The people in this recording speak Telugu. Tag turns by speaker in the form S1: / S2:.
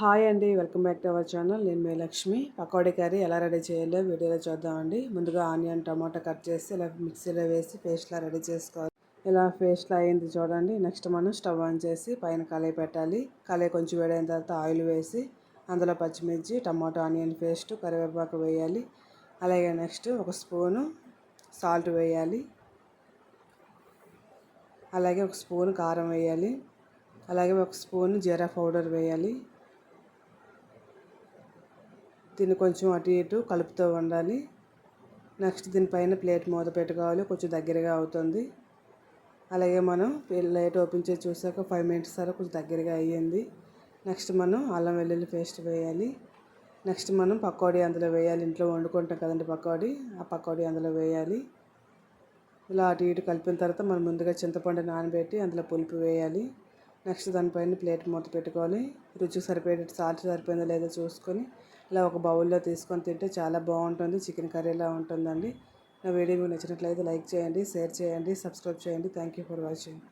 S1: హాయ్ అండి welcome back to our channel. నేను మీ లక్ష్మి. పకోడీ కర్రీ ఎలా రెడీ చేయాలో వీడియోలో చూద్దామండి. ముందుగా ఆనియన్ టమాటా కట్ చేసి ఇలా మిక్సీలో వేసి పేస్ట్లా రెడీ చేసుకోవాలి. ఇలా పేస్ట్లా అయింది చూడండి. నెక్స్ట్ మనం స్టవ్ ఆన్ చేసి పైన కళాయి పెట్టాలి. కళాయి కొంచెం వేడైన తర్వాత ఆయిల్ వేసి అందులో పచ్చిమిర్చి టమాటా ఆనియన్ పేస్ట్ కరివేపాకు వేయాలి. అలాగే నెక్స్ట్ ఒక స్పూను సాల్ట్ వేయాలి. అలాగే ఒక స్పూన్ కారం వేయాలి. అలాగే ఒక స్పూన్ జీరా పౌడర్ వేయాలి. దీన్ని కొంచెం అటు ఇటు కలుపుతూ ఉండాలి. నెక్స్ట్ దీనిపైన ప్లేట్ మూత పెట్టుకోవాలి. కొంచెం దగ్గరగా అవుతుంది. అలాగే మనం ప్లేట్ ఓపెన్ చేసి చూసాక ఫైవ్ మినిట్స్ తర్వాత కొంచెం దగ్గరగా అయ్యింది. నెక్స్ట్ మనం అల్లం వెల్లుల్లి పేస్ట్ వేయాలి. నెక్స్ట్ మనం పకోడీ అందులో వేయాలి. ఇంట్లో వండుకుంటాం కదండి పకోడీ. ఆ పకోడీ అందులో వేయాలి. ఇలా అటు ఇటు కలిపిన తర్వాత మనం ముందుగా చింతపండు నానబెట్టి అందులో పులుపు వేయాలి. నెక్స్ట్ దానిపైన ప్లేట్ మూత పెట్టుకోవాలి రుచికి సరిపోయేటట్టు సాల్ట్ సరిపోయిందో లేదో చూసుకొని ఇలా ఒక బౌల్లో తీసుకొని తింటే చాలా బాగుంటుంది చికెన్ కర్రీలా ఉంటుందండి. నా వీడియో మీకు నచ్చినట్లయితే లైక్ చేయండి షేర్ చేయండి సబ్స్క్రైబ్ చేయండి. Thank you for watching